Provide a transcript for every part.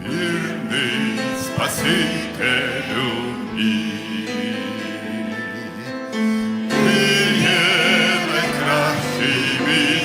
Мирный Спасителю мій. Ти є найкращий мій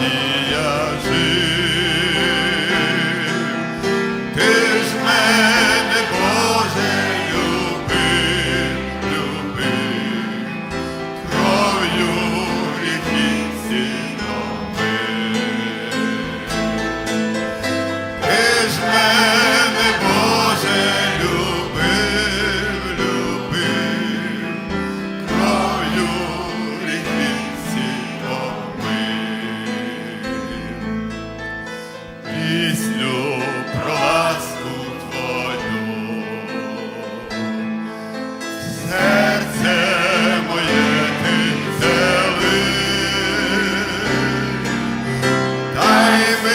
Yeah.